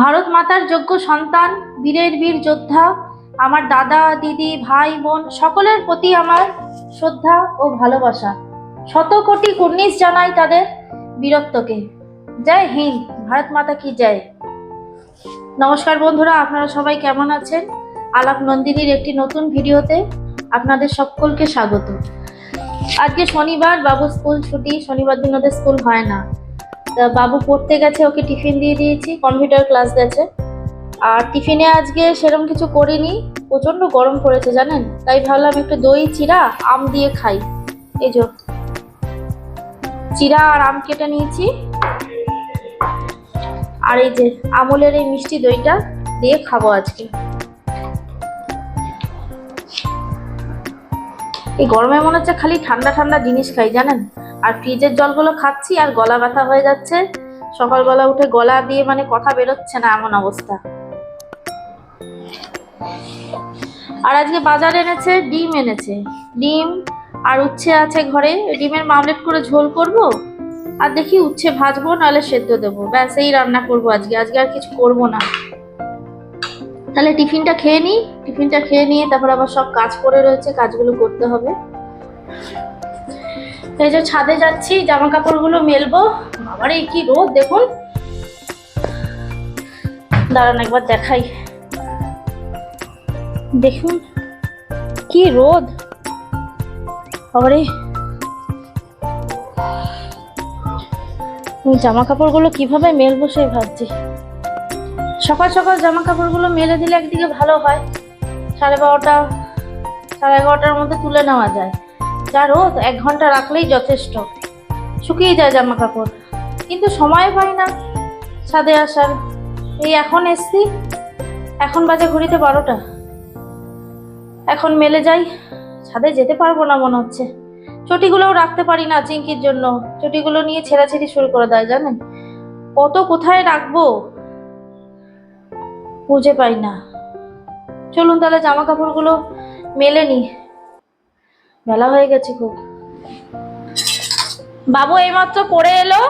ভারত মাতার যোগ্য সন্তান, বীরের বীর যোদ্ধা, আমার দাদা, দিদি, ভাই, বোন, সকলের প্রতি আমার শ্রদ্ধা ও ভালোবাসা। শত কোটি কুর্নিশ জানাই তাদের বীরত্বকে। জয় হিন্দ ভারত মাতা কি জয়। নমস্কার বন্ধুরা, আপনারা সবাই কেমন আছেন? আলাপ নন্দিনীর একটি নতুন ভিডিওতে আপনাদের সকলকে স্বাগত। আজকে শনিবার, বাবু স্কুল ছুটি, শনিবার দিন ওদের স্কুল হয় না। বাবু পড়তে গেছে, ওকে টিফিন দিয়ে দিয়েছি, কম্পিউটার ক্লাস গেছে। আর টিফিনে আজকে সেরকম কিছু করিনি প্রচণ্ড গরম পড়েছে জানেন? তাই ভাবলাম একটু দই, চিরা, আম দিয়ে খাই। এই যে, চিরা আর আম কেটে নিয়েছি। আর এই যে, আমলের এই মিষ্টি দইটা দিয়ে খাব আজকে। এই গরমে মনে হচ্ছে খালি ঠান্ডা ঠান্ডা জিনিস খাই, জানেন? আর ফ্রিজের জলগুলো খাচ্ছি আর গলা ব্যথা হয়ে যাচ্ছে। সকালবেলা উঠে গলা দিয়ে মানে কথা বেরোচ্ছে না এমন অবস্থা। আর আজকে বাজার এনেছে, ডিম এনেছে। ডিম আর উচ্ছে আছে ঘরে। ডিমের মামলেট করে ঝোল করব আর দেখি উচ্ছে ভাজবো, নাহলে সেদ্ধ দেবো। ব্যাস, এই রান্না করব আজকে। আজকে আর কিছু করব না। তাহলে টিফিনটা খেয়ে নিই, টিফিনটা খেয়ে নিয়ে তারপর আবার সব কাজ পড়ে রয়েছে, কাজগুলো করতে হবে। এই যে ছাদে যাচ্ছি জামা কাপড়গুলো মেলবো। আবার এই কি রোদ, দেখুন। দাঁড়ান একবার দেখাই। দেখুন, কি রোদ। আমি জামা কাপড়গুলো কীভাবে মেলবো সেই ভাবছি। সকাল সকাল জামা কাপড়গুলো মেলে দিলে একদিকে ভালো হয়। সাড়ে বারোটা, সাড়ে এগারোটার মধ্যে তুলে নেওয়া যায়। যা রোদ, এক ঘণ্টা রাখলেই যথেষ্ট। শুকিয়ে যায় জামা কাপড় কিন্তু সময় পাই না ছাদে আসার। এই এখন এসছি, এখন বাজে ঘড়িতে বারোটা। এখন মেলে যাই, ছাদে যেতে পারব না মনে হচ্ছে। চটিগুলোও রাখতে পারি না চিঙ্কির জন্য। চটিগুলো নিয়ে ছেঁড়াছেড়ি শুরু করে দেয়, জানেন? কত কোথায় রাখব? বুঝে পাই না। চলুন তাহলে জামা কাপড়গুলো মেলে নি। বেলা হয়ে গেছে খুব। বাবু এইমাত্র পড়ে এলো,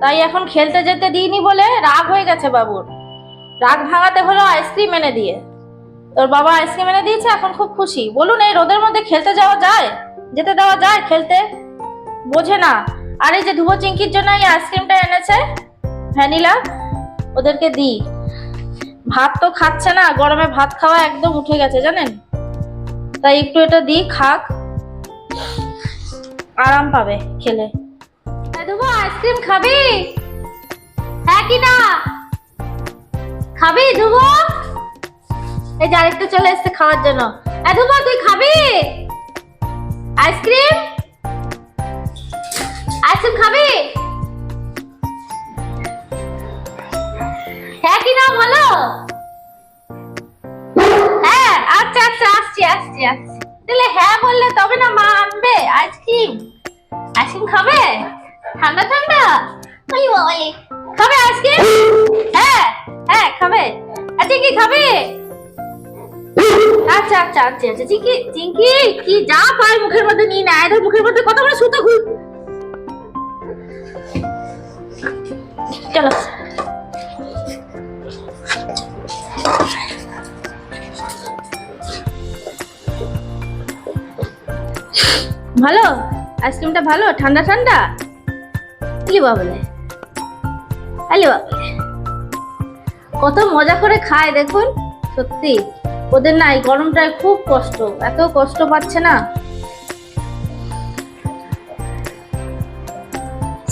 তাই এখন খেলতে যেতে দিইনি বলে রাগ হয়ে গেছে বাবুর। রাগ ভাঙাতে হলো আইসক্রিম এনে দিয়ে। তোর বাবা আইসক্রিম এনে দিয়েছে, এখন খুব খুশি। বলুন, এই রোদের মধ্যে খেলতে যাওয়া যায়? যেতে দেওয়া যায় খেলতে? বোঝে না। আর এই যে ধুবো চিঙ্কির জন্য এই আইসক্রিমটা এনেছে, ভ্যানিলা, ওদেরকে দিই। ভাত তো খাচ্ছে না, গরমে ভাত খাওয়া একদম উঠে গেছে, জানেন? তাই একটু এটা দিই, খাক। আরাম পাবে খেলে। ধুবো আইসক্রিম খাবি? হ্যাঁ কি না? খাবি ধুবো এই যে আরেকটা চলে এসছে খাওয়ার জন্য। এ ধুবো তুই খাবি? আইসক্রিম? আইসক্রিম খাবি? হ্যাঁ কি না বলো হ্যাঁ আচ্ছা আচ্ছা আসছি আসছি আসছি। তাহলে হ্যাঁ বললে তবে না মা আনবে আইসক্রিম। আইসক্রিম খাবে? ঠান্ডা ঠান্ডা? ওই বাবাই খাবে আইসক্রিম? হ্যাঁ হ্যাঁ খাবে। আচ্ছা কি খাবে? আচ্ছা আচ্ছা আচ্ছা আচ্ছা। চিঙ্কি চিঙ্কি কি যা পায় মুখের মধ্যে নিয়ে নেয় মুখের মধ্যে ভালো? আইসক্রিমটা ভালো? ঠান্ডা ঠান্ডা? আলি বাবলে। আলি বাবলে। কত মজা করে খায় দেখুন, সত্যি। ওদের না এই গরমটায় খুব কষ্ট, এত কষ্ট পাচ্ছে না।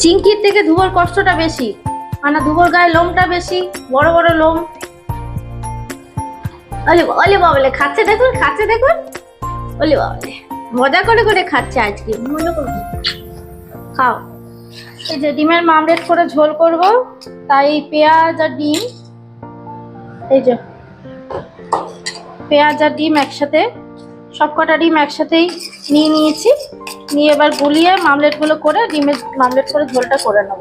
চিঙ্কির থেকে ধুবোর কষ্টটা বেশি মানে ধুবোর গায়ে লোমটা বেশি, বড় বড় লোম। অলি অলি বাবলে, খাচ্ছে দেখুন খাচ্ছে দেখুন। অলি বাবলে। মজা করে করে খাচ্ছে আজকে। মনে করব খাও। এই যে ডিমের মামলেট করে ঝোল করব, তাই পেঁয়াজ আর ডিম। এই যে, পেঁয়াজ আর ডিম একসাথে, সব কটা ডিম একসাথেই নিয়ে নিয়েছি। নিয়ে এবার গুলিয়ে মামলেটগুলো করে ডিমের মামলেট করে ঝোলটা করে নেব।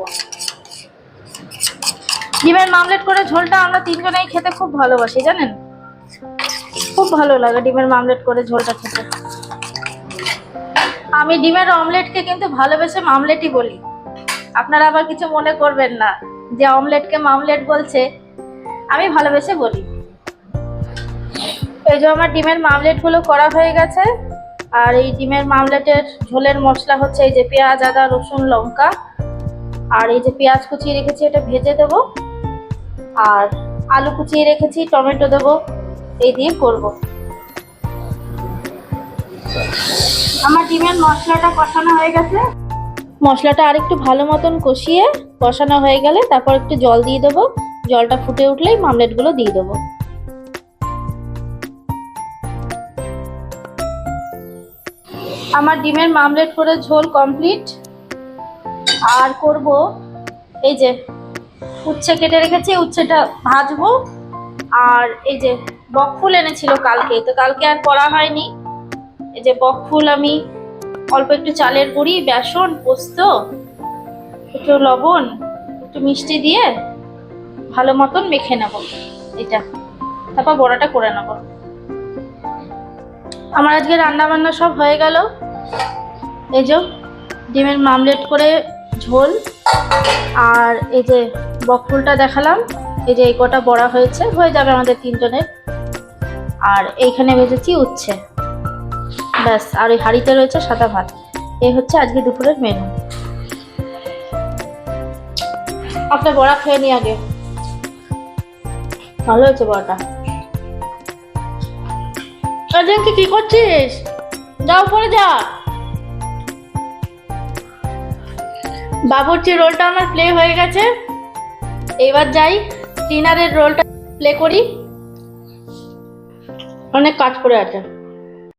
ডিমের মামলেট করে ঝোলটা আমরা তিনজনেই খেতে খুব ভালোবাসি, জানেন? খুব ভালো লাগে ডিমের মামলেট করে ঝোলটা খেতে। আমি ডিমের অমলেটকে কিন্তু ভালোবেসে মামলেটই বলি। আপনারা আবার কিছু মনে করবেন না যে অমলেটকে মামলেট বলছে, আমি ভালোবেসে বলি। এই যে আমার ডিমের মামলেটগুলো করা হয়ে গেছে, আর এই ডিমের মামলেটের ঝোলের মশলা হচ্ছে এই যে পেঁয়াজ, আদা, রসুন, লঙ্কা, আর এই যে পেঁয়াজ কুচিয়ে রেখেছি, এটা ভেজে দেবো, আর আলু কুচিয়ে রেখেছি, টমেটো দেবো, এই দিয়ে করব। আমার ডিমের মশলাটা কষানো হয়ে গেছে। মশলাটা আর একটু ভালো মতন কষিয়ে কষানো হয়ে গেলে তারপর একটু জল দিয়ে দেবো। জলটা ফুটে উঠলেই মামলেটগুলো দিয়ে দেবো। আমার ডিমের মামলেট করে ঝোল কমপ্লিট। আর করব এই যে উচ্ছে কেটে রেখেছি, উচ্ছেটা ভাজবো। আর এই যে বকফুল এনেছিল কালকে, তো কালকে আর করা হয়নি। এই যে বকফুল আমি অল্প একটু চালের গুঁড়ি, বেসন, পোস্ত, একটু লবণ, একটু মিষ্টি দিয়ে ভালো মতন মেখে নেব এটা। তারপর বড়াটা করে নেব। আমার আজকে রান্না বান্না সব হয়ে গেল। এই যে ডিমের মামলেট করে ঝোল। আর এই যে বকফুলটা দেখালাম। এই যে এই কটা বড়া হয়েছে, হয়ে যাবে আমাদের তিনজনের। আর এইখানে ভেজেছি উচ্ছে। ব্যাস, আর ওই হাঁড়িতে রয়েছে সাদা ভাত। এই হচ্ছে আজকে দুপুরের মেনু আপনার বড়া খেয়ে নি আগে। ভালো হয়েছে বড়াটা। আজকে কি করছিস? যাও পরে যা। বাবুর্চি রোলটা আমার প্লে হয়ে গেছে। এবার যাই ক্লিনারের রোলটা প্লে করি। অনেক কাজ করে আছে।